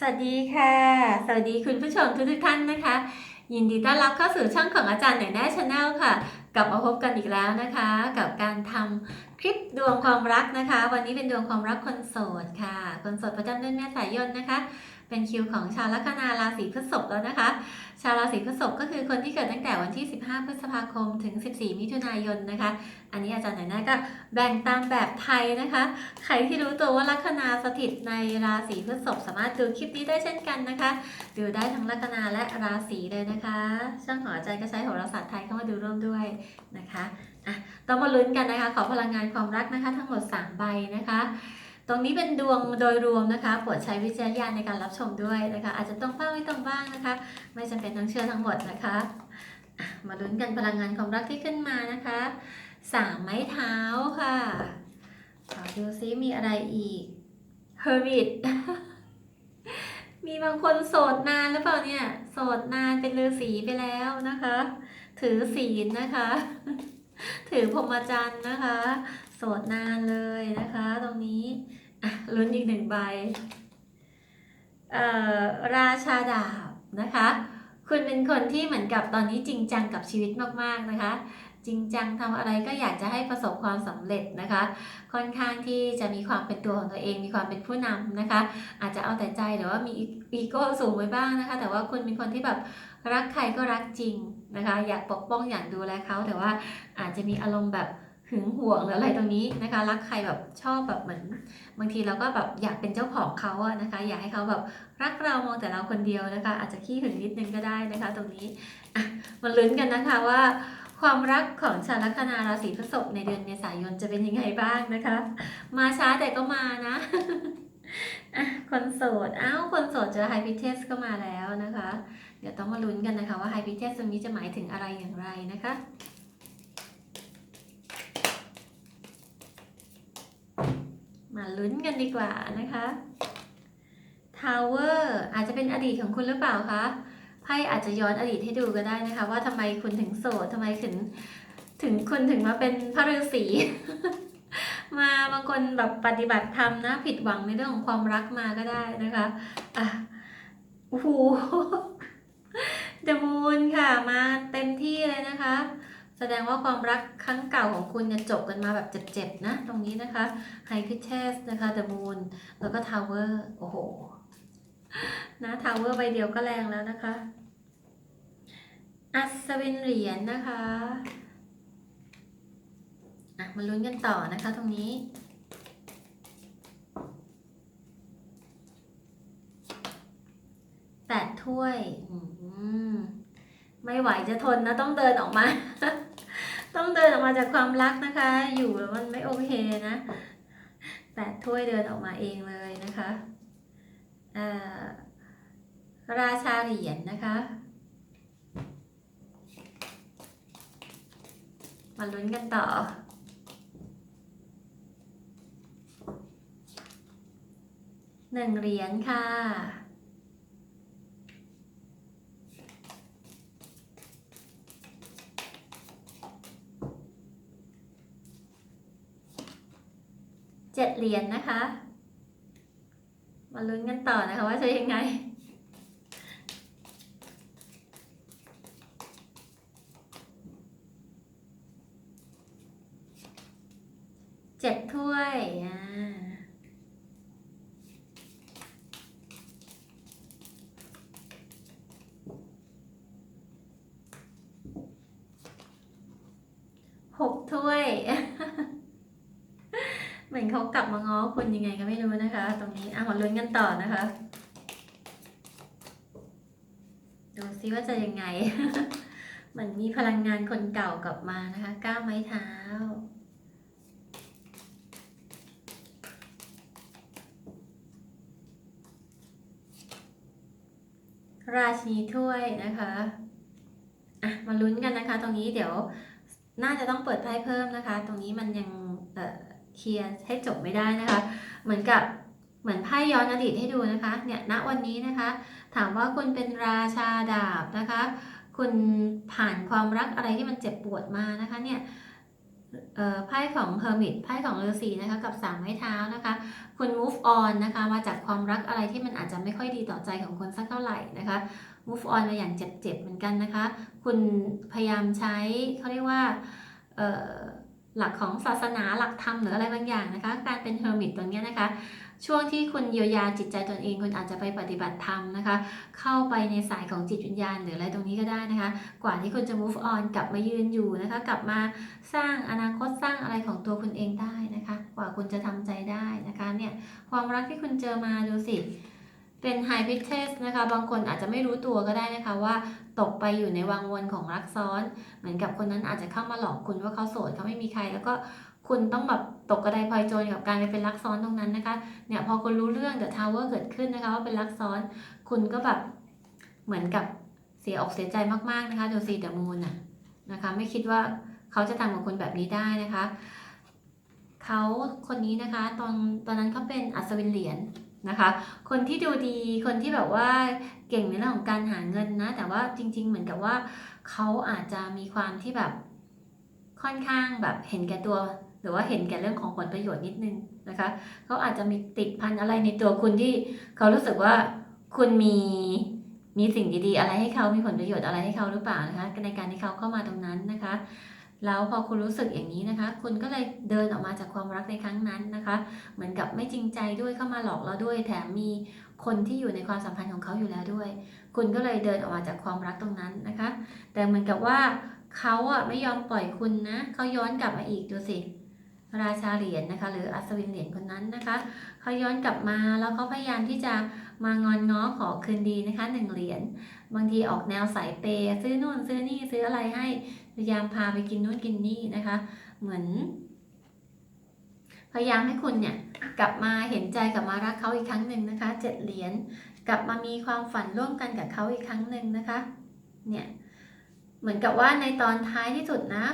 สวัสดีค่ะ สวัสดีคุณผู้ชมทุกท่านนะคะ ยินดีต้อนรับเข้าสู่ช่องของอาจารย์หน่อยแน่ชาแนลค่ะ กลับมาพบกันอีกแล้วนะคะ กับการทำคลิปดวงความรักนะคะ วันนี้เป็นดวงความรักคนโสดค่ะ คนโสดประจำเดือนเมษายนนะคะ เป็นคิวของชาวลัคนาราศีพฤษภแล้วนะคะ ชาวราศีพฤษภก็คือคนที่เกิดตั้งแต่วันที่ 15 พฤษภาคมถึง 14 มิถุนายนนะคะ อันนี้อาจารย์หน่อยแน่ก็แบ่งตามแบบไทยนะคะ ใครที่รู้ตัวว่าลัคนาสถิตในราศีพฤษภสามารถดูคลิปนี้ได้เช่นกันนะคะดูได้ทั้งลัคนาและราศีเลยนะคะ ช่างของอาจารย์ก็ใช้โหราศาสตร์ไทยเข้ามาดูร่วมด้วยนะคะอะต้องมาลุ้นกันนะคะ ขอพลังงานความรักนะคะ ทั้งหมด 3 ใบนะคะ ตรงนี้เป็นดวงโดยรวมนะคะโปรดใช้วิจารณญาณในการรับชมด้วยนะคะ อาจจะต้องบ้างไม่ต้องบ้างนะคะ ไม่จำเป็นต้องเชื่อทั้งหมดนะคะ มาลุ้นกันพลังงานความรักที่ขึ้นมานะคะสามไม้เท้าค่ะขอดูซิมีอะไรอีก Hermit มีบางคนโสดนานหรือเปล่าเนี่ย โสดนานเป็นฤาษีไปแล้วนะคะ ถือศีลนะคะ ถือพรหมจรรย์นะคะ โสดนานเลยนะคะ ตรงนี้ลุ้นอีกหนึ่งใบเอ่อราชาดาบนะคะ คุณเป็นคนที่เหมือนกับตอนนี้จริงจังกับชีวิตมากๆนะคะ จริงจังทำอะไรก็อยากจะให้ประสบความสำเร็จนะคะ ค่อนข้างที่จะมีความเป็นตัวของตัวเอง มีความเป็นผู้นำนะคะ อาจจะเอาแต่ใจหรือว่ามีอีโก้สูงไว้บ้างนะคะ แต่ว่าคุณเป็นคนที่แบบรักใครก็รักจริง นะคะ อยากปกป้องอยากดูแลเขาแต่ว่าอาจจะมีอารมณ์แบบหึงหวงหรืออะไรตรงนี้นะคะรักใครแบบชอบแบบเหมือน บางทีเราก็แบบอยากเป็นเจ้าของเขาอะนะคะ อยากให้เขาแบบรักเรามองแต่เราคนเดียวนะคะ อาจจะขี้หึงนิดนึงก็ได้นะคะ ตรงนี้มาลุ้นกันนะคะว่า ความรักของชาวลัคนาราศีพฤษภในเดือนเมษายนจะเป็นยังไงบ้างนะคะ มาช้าแต่ก็มานะคนโสดอ้าวคนโสดเจอไฮพิเทสก็มาแล้วนะคะ ดี๋ยวต้องมาลุ้นกันนะคะว่าไฮพิเทสตรงนี้จะหมายถึงอะไรอย่างไรนะคะมาลุ้นกันดีกว่านะคะทาวเวอร์อาจจะเป็นอดีตของคุณหรือเปล่าคะ ไพ่อาจจะย้อนอดีตให้ดูก็ได้นะคะ ว่าทำไมคุณถึงโสดทำไมถึงถึงคุณถึงมาเป็นพระฤาษี มาบางคนแบบปฏิบัติธรรมนะ ผิดหวังในเรื่องของความรักมาก็ได้นะคะ อะโอ้โห เดมูนค่ะ มาเต็มที่เลยนะคะ แสดงว่าความรักครั้งเก่าของคุณเนี่ยจบกันมาแบบเจ็บๆนะ ตรงนี้นะคะไฮพิเทสนะคะเดมูนแล้วก็ทาวเวอร์โอ้โห นะทาวเวอร์ใบเดียวก็แรงแล้วนะคะ อัศวินเหรียญนะคะ อะ มาลุ้นกันต่อนะคะตรงนี้ แปด ถ้วยไม่ไหวจะทนนะ ต้องเดินออกมา ต้องเดินออกมาจากความรักนะคะ อยู่แล้วมันไม่โอเคนะแปดถ้วยเดินออกมาเองเลยนะคะราชาเหรียญนะคะมาลุ้นกันต่อ หนึ่งเหรียญค่ะ เจ็ดเหรียญนะคะ มาลุ้นกันต่อนะคะว่าจะยังไงเจ็ดถ้วยอ่าหกถ้วย เหมือนเขากลับมาง้อคุณยังไงก็ไม่รู้นะคะ ตรงนี้อะมาลุ้นกันต่อนะคะ ดูซิว่าจะยังไงเหมือนมีพลังงานคนเก่ากลับมานะคะ ก้าวไม้เท้า ราชินีถ้วยนะคะอะมาลุ้นกันนะคะ ตรงนี้เดี๋ยวน่าจะต้องเปิดไพ่เพิ่มนะคะ ตรงนี้มันยังเอ่อ เคลียร์ให้จบไม่ได้นะคะ เหมือนกับเหมือนไพ่ย้อนอดีตให้ดูนะคะ เนี่ยณวันนี้นะคะ ถามว่าคุณเป็นราชาดาบนะคะ คุณผ่านความรักอะไรที่มันเจ็บปวดมานะคะเนี่ยไพ่ของ Hermit ไพ่ของฤาษีนะคะกับสามไม้เท้านะคะ คุณ move on นะคะมาจากความรักอะไรที่มันอาจจะไม่ค่อยดีต่อใจของคนสักเท่าไหร่นะคะ move on มาอย่างเจ็บๆเหมือนกันนะคะ คุณพยายามใช้เขาเรียกว่า หลักของศาสนาหลักธรรมหรืออะไรบางอย่างนะคะ การเป็น hermit ตรงนี้นะคะ ช่วงที่คุณเยียวยาจิตใจตนเองคุณอาจจะไปปฏิบัติธรรมนะคะ เข้าไปในสายของจิตวิญญาณหรืออะไรตรงนี้ก็ได้นะคะ กว่าที่คุณจะ move on กลับมายืนอยู่นะคะ กลับมาสร้างอนาคตสร้างอะไรของตัวคุณเองได้นะคะ กว่าคุณจะทำใจได้นะคะเนี่ยความรักที่คุณเจอมาดูสิ เป็น high pitches นะคะ บางคนอาจจะไม่รู้ตัวก็ได้นะคะว่าตกไปอยู่ในวังวนของรักซ้อน เหมือนกับคนนั้นอาจจะเข้ามาหลอกคุณว่าเขาโสดเขาไม่มีใคร แล้วก็คุณต้องแบบตกกระไดพลอยโจรกับการไปเป็นรักซ้อนตรงนั้นนะคะ เนี่ยพอคุณรู้เรื่อง The Tower เกิดขึ้นนะคะว่าเป็นรักซ้อน คุณก็แบบเหมือนกับเสียอกเสียใจมากๆนะคะดูสิ The Moon น่ะนะคะ ไม่คิดว่าเขาจะทำกับคุณแบบนี้ได้นะคะ เขาคนนี้นะคะ ตอนตอนนั้นเขาเป็นอัศวินเหรียญ นะคะ คนที่ดูดีคนที่แบบว่าเก่งในเรื่องของการหาเงินนะ แต่ว่าจริง ๆ เหมือนกับว่าเขาอาจจะมีความที่แบบค่อนข้างแบบเห็นแก่ตัว หรือว่าเห็นแก่เรื่องของผลประโยชน์นิดนึงนะคะเขาอาจจะมีติดพันอะไรในตัวคุณที่เขารู้สึกว่าคุณมีมีสิ่งดีๆ อะไรให้เขามีผลประโยชน์อะไรให้เขาหรือเปล่านะคะในการที่เขาเข้ามาตรงนั้นนะคะ แล้วพอคุณรู้สึกอย่างนี้นะคะ คุณก็เลยเดินออกมาจากความรักในครั้งนั้นนะคะ เหมือนกับไม่จริงใจด้วยเข้ามาหลอกเราด้วย แถมมีคนที่อยู่ในความสัมพันธ์ของเขาอยู่แล้วด้วย คุณก็เลยเดินออกมาจากความรักตรงนั้นนะคะ แต่เหมือนกับว่าเขาอะไม่ยอมปล่อยคุณนะเขาย้อนกลับมาอีกดูสิราชาเหรียญนะคะ หรืออัศวินเหรียญคนนั้นนะคะเขาย้อนกลับมาแล้วเขาพยายามที่จะมางอนง้อขอคืนดีนะคะหนึ่งเหรียญ บางทีออกแนวสายเปย์ซื้อนู่นซื้อนี่ซื้ออะไรให้พยายามพาไปกินนู่นกินนี่นะคะ เหมือน พยายามให้คุณเนี่ยกลับมาเห็นใจกลับมารักเขาอีกครั้งหนึ่งนะคะเจ็ดเหรียญกลับมามีความฝันร่วมกันกับเขาอีกครั้งหนึ่งนะคะ เนี่ยเหมือนกับว่าในตอนท้ายที่สุดนะ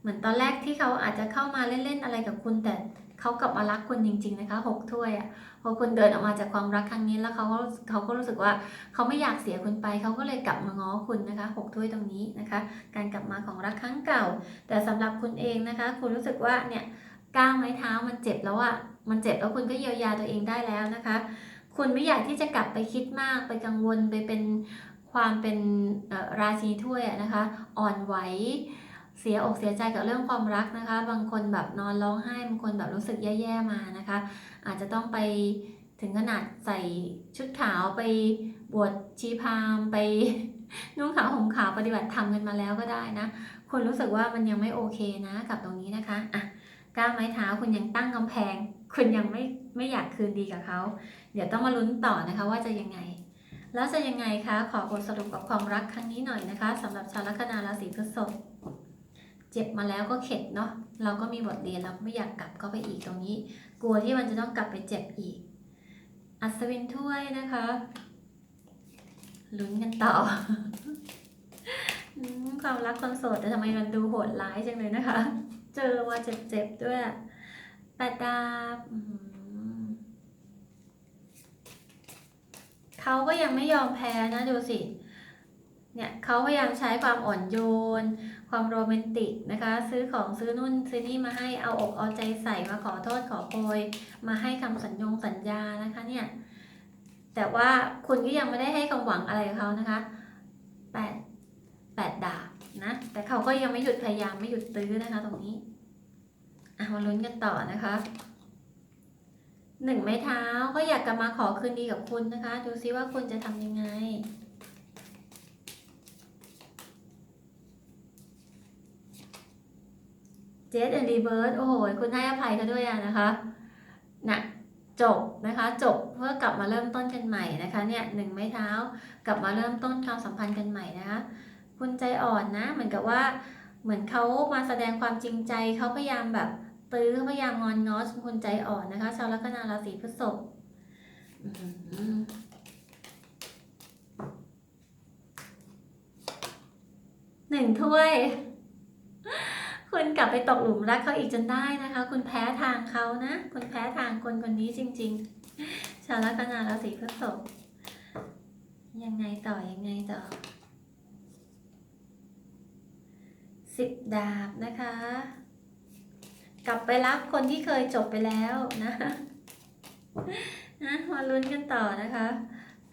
เหมือนตอนแรกที่เขาอาจจะเข้ามาเล่นๆอะไรกับคุณแต่เขากลับมารักคุณจริง ๆ นะคะหกถ้วยอะ่ะ พอคุณเดินออกมาจากความรักครั้งนี้แล้วเขาก็เขาก็รู้สึกว่าเขาไม่อยากเสียคุณไป เขาก็เลยกลับมาง้อคุณนะคะหกถ้วยตรงนี้นะคะ การกลับมาของรักครั้งเก่า แต่สำหรับคุณเองนะคะ คุณรู้สึกว่าเนี่ยก้าวไม้เท้ามันเจ็บแล้วอะมันเจ็บแล้วคุณก็เยียวยาตัวเองได้แล้วนะคะ คุณไม่อยากที่จะกลับไปคิดมากไปกังวลไปเป็นความเป็นราชีถ้วยอะนะคะ อ่อนไหว เสียอกเสียใจกับเรื่องความรักนะคะ บางคนแบบนอนร้องไห้ บางคนแบบรู้สึกแย่ๆมานะคะ อาจจะต้องไปถึงขนาดใส่ชุดขาวไปบวชชีพามไปนุ่งขาวห่มขาวปฏิบัติธรรมกันมาแล้วก็ได้นะ คุณรู้สึกว่ามันยังไม่โอเคนะกับตรงนี้นะคะอะก้าวไม้เท้าคุณยังตั้งกำแพง คุณยังไม่ไม่อยากคืนดีกับเขา เดี๋ยวต้องมาลุ้นต่อนะคะว่าจะยังไง แล้วจะยังไงคะ ขอบทสรุปกับความรักครั้งนี้หน่อยนะคะสำหรับชาวลัคนาราศีพฤษภ เจ็บมาแล้วก็เข็ดเนาะเราก็มีบทเรียนเราไม่อยากกลับเข้าไปอีกตรงนี้ กลัวที่มันจะต้องกลับไปเจ็บอีก อัศวินถ้วยนะคะลุ้นกันต่อความรักคนโสดแต่ทำไมมันดูโหดร้ายจังเลยนะคะ เจอมาเจ็บๆด้วยแปดดาบเขาก็ยังไม่ยอมแพ้นะดูสิ เนี่ยเขาพยายามใช้ความอ่อนโยน ความโรแมนติกนะคะ ซื้อของซื้อนู่นซื้อนี่มาให้เอาอกเอาใจใส่มาขอโทษขอโพยมาให้คำสัญญงสัญญานะคะเนี่ยแต่ว่าคุณก็ยังไม่ได้ให้ความหวังอะไรกับเขานะคะแปดแปดดาบนะแต่เขาก็ยังไม่หยุดพยายามไม่หยุดตื้อนะคะตรงนี้อะมาลุ้นกันต่อนะคะหนึ่งไม้เท้าก็อยากกลับมาขอคืนดีกับคุณนะคะ ดูซิว่าคุณจะทำยังไง เจสแอนดีเบิร์ดโอ้โห คุณให้อภัยเขาด้วยนะคะนะจบนะคะ จบเพื่อกลับมาเริ่มต้นกันใหม่นะคะเนี่ยหนึ่งไม้เท้ากลับมาเริ่มต้นความสัมพันธ์กันใหม่นะคะคุณใจอ่อนนะ เหมือนกับว่าเหมือนเขามาแสดงความจริงใจเขาพยายามแบบตื้อพยายามงอนง้อคุณใจอ่อนนะคะ ชาวลัคนาราศีพฤษภหนึ่งถ้วย คุณกลับไปตกหลุมรักเขาอีกจนได้นะคะ คุณแพ้ทางเขานะ คุณแพ้ทางคนคนนี้จริง ๆ ชาวลัคนาราศีพฤษภยังไงต่อ ยังไงต่อสิบดาบนะคะ กลับไปรักคนที่เคยจบไปแล้วนะนะมาลุ้นกันต่อนะคะ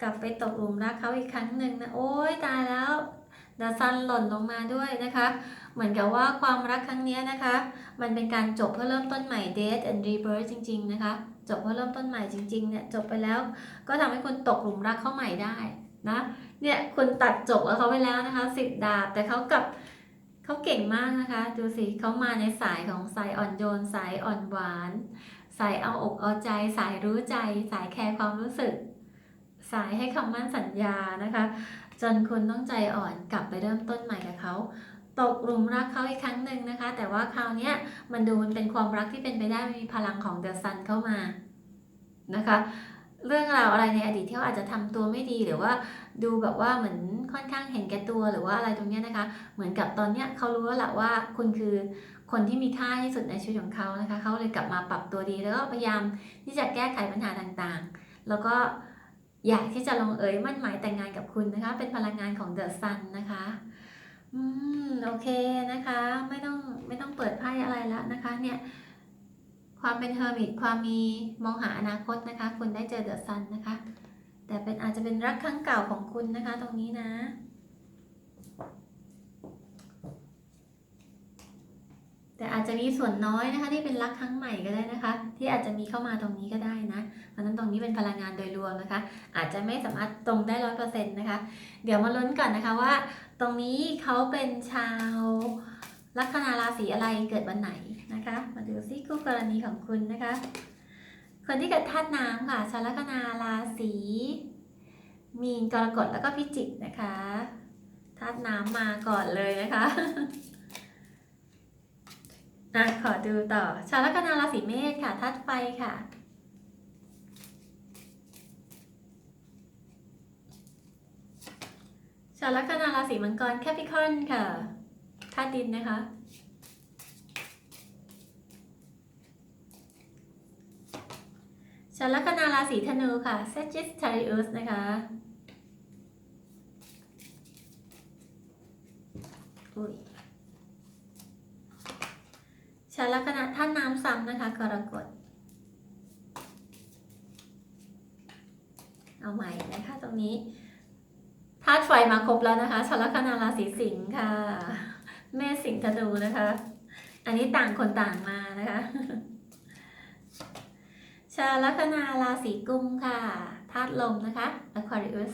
กลับไปตกหลุมรักเขาอีกครั้งหนึ่งนะ โอ้ยตายแล้ว ดาซันหล่นลงมาด้วยนะคะ เหมือนกับว่าความรักครั้งนี้นะคะ มันเป็นการจบเพื่อเริ่มต้นใหม่ Death and Rebirth จริง ๆ นะคะ จบเพื่อเริ่มต้นใหม่จริงๆเนี่ยจบไปแล้ว ก็ทำให้คุณตกหลุมรักเขาใหม่ได้นะเนี่ยคุณตัดจบกับเขาไปแล้วนะคะสิบดาบแต่เขากับเขาเก่งมากนะคะ ดูสิเขามาในสายของสายอ่อนโยนสายอ่อนหวาน สายเอาอกเอาใจ สายรู้ใจ สายแคร์ความรู้สึก สายให้คำมั่นสัญญานะคะ จนคุณต้องใจอ่อนกลับไปเริ่มต้นใหม่กับเขาตกหลุมรักเขาอีกครั้งหนึ่งนะคะ แต่ว่าคราวนี้มันดูมันเป็นความรักที่เป็นไปได้มีพลังของเดอะซันเข้ามานะคะ เรื่องราวอะไรในอดีตที่เขาอาจจะทำตัวไม่ดีหรือว่าดูแบบว่าเหมือนค่อนข้างเห็นแก่ตัวหรือว่าอะไรตรงนี้นะคะ เหมือนกับตอนเนี้ยเขารู้แล้วแหละว่าคุณคือคนที่มีค่าที่สุดในชีวิตของเขานะคะเขาเลยกลับมาปรับตัวดีแล้วก็พยายามที่จะแก้ไขปัญหาต่างๆ แล้วก็ อยากที่จะลงเอยมั่นหมายแต่งงานกับคุณนะคะ เป็นพลังงานของเดอะซันนะคะอืมโอเคนะคะ ไม่ต้องไม่ต้องเปิดไพ่อะไรแล้วนะคะ เนี่ยความเป็นเฮอร์มิตความมีมองหาอนาคตนะคะ คุณได้เจอเดอะซันนะคะ แต่เป็นอาจจะเป็นรักครั้งเก่าของคุณนะคะ ตรงนี้นะ แต่อาจจะมีส่วนน้อยนะคะที่เป็นรักครั้งใหม่ก็ได้นะคะ ที่อาจจะมีเข้ามาตรงนี้ก็ได้นะเพราะนั้นตรงนี้เป็นพลังงานโดยรวมนะคะ อาจจะไม่สามารถตรงได้ร้อยเปอร์เซ็นต์นะคะ เดี๋ยวมาลุ้นก่อนนะคะว่า ตรงนี้เขาเป็นชาวลัคนาราศีอะไรเกิดวันไหนนะคะ มาดูซิคู่กรณีของคุณนะคะ คนที่เกิดธาตุน้ำค่ะชาวลัคนาราศีมีนกรกฎแล้วก็พิจิกนะคะธาตุน้ำมาก่อนเลยนะคะ อะขอดูต่อ ชาวลัคนาราศีเมษค่ะธาตุไฟค่ะ ชาวลัคนาราศีมังกรแคปิคอนค่ะธาตุดินนะคะ ชาวลัคนาราศีธนูค่ะ Sagittarius นะคะอุ้ย ชาลัคนาท่านน้ำซ้ำนะคะกรกฎเอาใหม่นะคะตรงนี้ธาตุไฟมาครบแล้วนะคะชาลัคนาราศีสิงค์ค่ะ แม่สิงห์ธนูนะคะ อันนี้ต่างคนต่างมานะคะชาลัคนาราศีกุมค่ะธาตุลมนะคะ Aquarius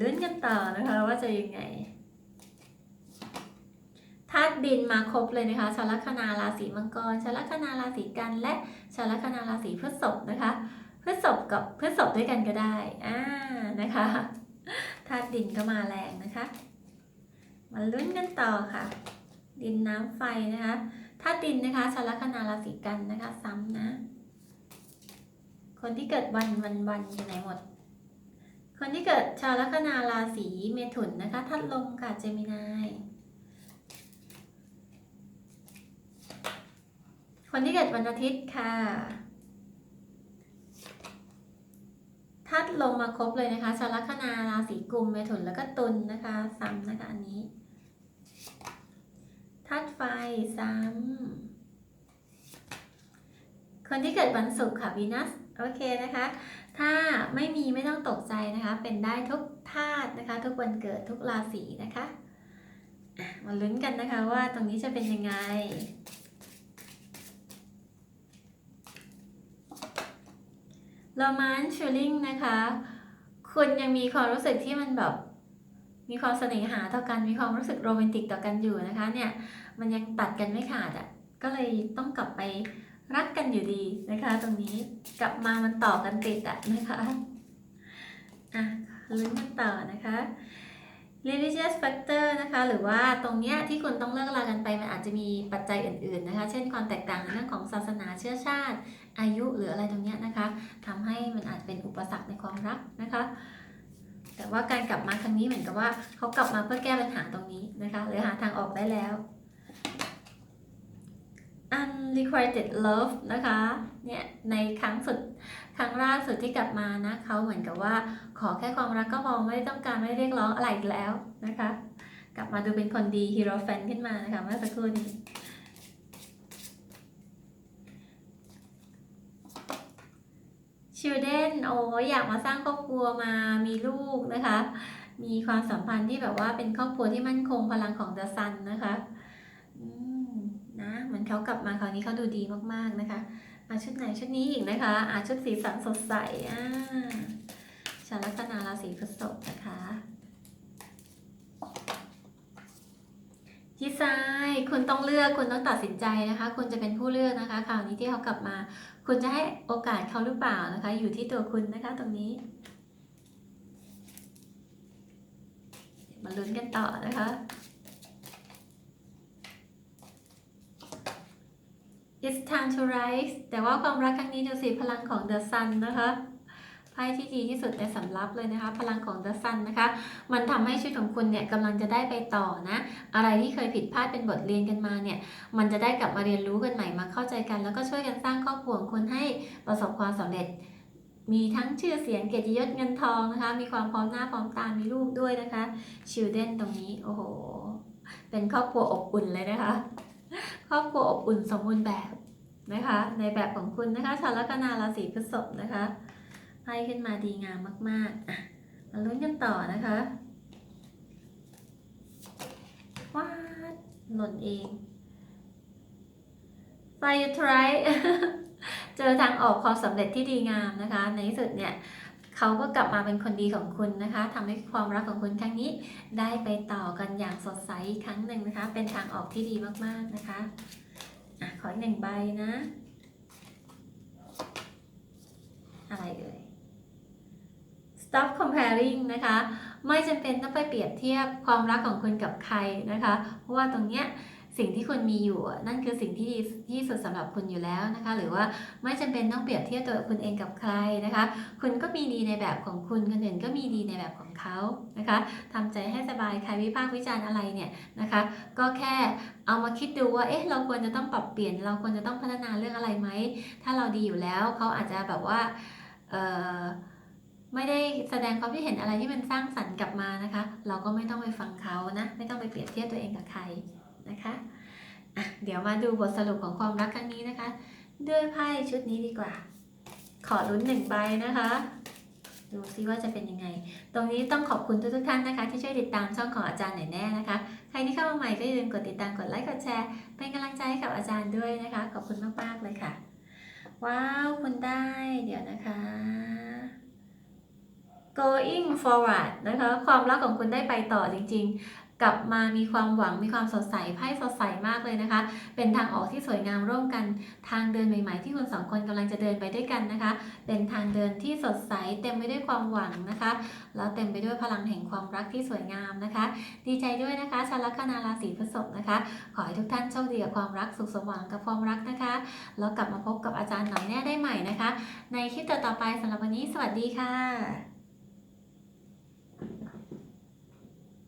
ลุ้นกันต่อนะคะว่าจะยังไง ธาตุดินมาครบเลยนะคะชาวลัคนาราศีมังกรชาวลัคนาราศีกันและชาวลัคนาราศีพฤษภนะคะพฤษภกับพฤษภด้วยกันก็ได้อ่านะคะธาตุดินก็มาแรงนะคะ มาลุ้นกันต่อค่ะ ดินน้ำไฟนะคะธาตุดินนะคะชาวลัคนาราศีกันนะคะ ซ้ำนะ คนที่เกิดวันวันวันอยู่ไหนหมด คนที่เกิดชาวลัคนาราศีเมถุนนะคะธาตุลมค่ะเจมินาย คนที่เกิดวันอาทิตย์ค่ะธาตุลมมาครบเลยนะคะชาวลัคนาราศีกุมเมถุนแล้วก็ตุลนะคะซ้ำนะคะอันนี้ธาตุไฟซ้ำคนที่เกิดวันศุกร์ค่ะวีนัสโอเคนะคะ ถ้าไม่มีไม่ต้องตกใจนะคะ เป็นได้ทุกธาตุนะคะ ทุกวันเกิดทุกราศีนะคะมาลุ้นกันนะคะว่าตรงนี้จะเป็นยังไง โรแมนต์ชูลิงนะคะ คุณยังมีความรู้สึกที่มันแบบมีความเสน่หาต่อกันมีความรู้สึกโรแมนติกต่อกันอยู่นะคะเนี่ยมันยังตัดกันไม่ขาดอะ่ะก็เลยต้องกลับไปรักกันอยู่ดีนะคะ ตรงนี้กลับมามันต่อกันติดอะนะคะอะลุ้นกันต่อนะคะ religious factor นะคะ หรือว่าตรงเนี้ยที่คุณต้องเลิกลากันไปมันอาจจะมีปัจจัยอื่นๆนะคะ เช่นความแตกต่างในเรื่องของศาสนาเชื้อชาติ อายุหรืออะไรตรงเนี้ยนะคะทำให้มันอาจเป็นอุปสรรคในความรักนะคะ แต่ว่าการกลับมาครั้งนี้เหมือนกับว่าเขากลับมาเพื่อแก้ปัญหาตรงนี้นะคะ หรือหาทางออกได้แล้ว unrequited love นะคะ เนี่ย ในครั้งสุด ครั้งล่าสุดที่กลับมานะเขาเหมือนกับว่า ขอแค่ความรักก็พอไม่ได้ต้องการไม่ได้เรียกร้องอะไรอีกแล้วนะคะ กลับมาดูเป็นคนดีฮีโร่แฟนขึ้นมานะคะเมื่อสักครู่นี้ children โอ้อยากมาสร้างครอบครัวมามีลูกนะคะ มีความสัมพันธ์ที่แบบว่าเป็นครอบครัวที่มั่นคงพลังของ the sun นะคะนะเหมือนเขากลับมาคราวนี้เขาดูดีมากๆนะคะ อาชุดไหนชุดนี้อีกนะคะ อาชุดสีสันสดใสอ่าชาลัคนาราศีพฤษภนะคะที่ซ้ายคุณต้องเลือกคุณต้องตัดสินใจนะคะ คุณจะเป็นผู้เลือกนะคะคราวนี้ที่เขากลับมา คุณจะให้โอกาสเขาหรือเปล่านะคะ อยู่ที่ตัวคุณนะคะตรงนี้มาลุ้นกันต่อนะคะ It's time to rise แต่ว่าความรักครั้งนี้ดูสิพลังของ The Sun นะคะไพ่ที่ดีที่สุดในสำรับเลยนะคะ พลังของ The Sun นะคะ มันทำให้ชีวิตของคุณเนี่ยกำลังจะได้ไปต่อนะ อะไรที่เคยผิดพลาดเป็นบทเรียนกันมาเนี่ย มันจะได้กลับมาเรียนรู้กันใหม่มาเข้าใจกัน แล้วก็ช่วยกันสร้างครอบครัวของคุณให้ประสบความสำเร็จ มีทั้งชื่อเสียงเกียรติยศเงินทองนะคะ มีความพร้อมหน้าพร้อมตามีลูกด้วยนะคะชิลเดนตรงนี้โอ้โหเป็นครอบครัวอบอุ่นเลยนะคะ รอบครัวอบอุ่นสมบูรณ์แบบนะคะ ในแบบของคุณนะคะชาวลัคนาราศีพฤษภนะคะไพ่ขึ้นมาดีงามมากๆอะมาลุ้นกันต่อนะคะว้าดหล่นเอง Fire try เจอทางออกความสำเร็จที่ดีงามนะคะ ในที่สุดเนี่ย เขาก็กลับมาเป็นคนดีของคุณนะคะทำให้ความรักของคุณครั้งนี้ ได้ไปต่อกันอย่างสดใสอีกครั้งหนึ่งนะคะ เป็นทางออกที่ดีมากๆนะคะอะขออีกหนึ่งใบนะ อะไรเอ่ย stop comparing นะคะ ไม่จำเป็นต้องไปเปรียบเทียบความรักของคุณกับใครนะคะ เพราะว่าตรงเนี้ย สิ่งที่คุณมีอยู่ นั่นคือสิ่งที่ดีที่สุดสำหรับคุณอยู่แล้วนะคะ หรือว่าไม่จำเป็นต้องเปรียบเทียบตัวคุณเองกับใครนะคะ คุณก็มีดีในแบบของคุณคนอื่นก็มีดีในแบบของเขานะคะทำใจให้สบายใครวิพากษ์วิจารณ์อะไรเนี่ยนะคะ ก็แค่เอามาคิดดูว่าเอ๊ะเราควรจะต้องปรับเปลี่ยน เราควรจะต้องพัฒนาเรื่องอะไรไหมถ้าเราดีอยู่แล้วเขาอาจจะแบบว่าเออไม่ได้แสดงความคิดเห็นอะไรที่มันสร้างสรรค์กลับมานะคะ เราก็ไม่ต้องไปฟังเขานะ ไม่ต้องไปเปรียบเทียบตัวเองกับใคร นะคะอะเดี๋ยวมาดูบทสรุปของความรักครั้งนี้นะคะ ด้วยไพ่ชุดนี้ดีกว่า ขอลุ้นหนึ่งใบนะคะดูซิว่าจะเป็นยังไง ตรงนี้ต้องขอบคุณทุกๆท่านนะคะ ที่ช่วยติดตามช่องของอาจารย์หน่อยแน่นะคะ ใครที่เข้ามาใหม่ก็อย่าลืมกดติดตาม กดไลค์ กดแชร์ เป็นกำลังใจให้กับอาจารย์ด้วยนะคะ ขอบคุณมากๆเลยค่ะ ว้าวคุณได้ เดี๋ยวนะคะ going forward นะคะ ความรักของคุณได้ไปต่อจริง ๆ กลับมามีความหวังมีความสดใสไพ่สดใสมากเลยนะคะ เป็นทางออกที่สวยงามร่วมกัน ทางเดินใหม่ๆ ที่คุณสองคนกำลังจะเดินไปด้วยกันนะคะ เป็นทางเดินที่สดใสเต็มไปด้วยความหวังนะคะ แล้วเต็มไปด้วยพลังแห่งความรักที่สวยงามนะคะ ดีใจด้วยนะคะชาวลัคนาราศีพฤษภนะคะ ขอให้ทุกท่านโชคดีกับความรักสุขสมหวังกับความรักนะคะ แล้วกลับมาพบกับอาจารย์หน่อยแน่ได้ใหม่นะคะ ในคลิปต่อๆไปสำหรับวันนี้สวัสดีค่ะ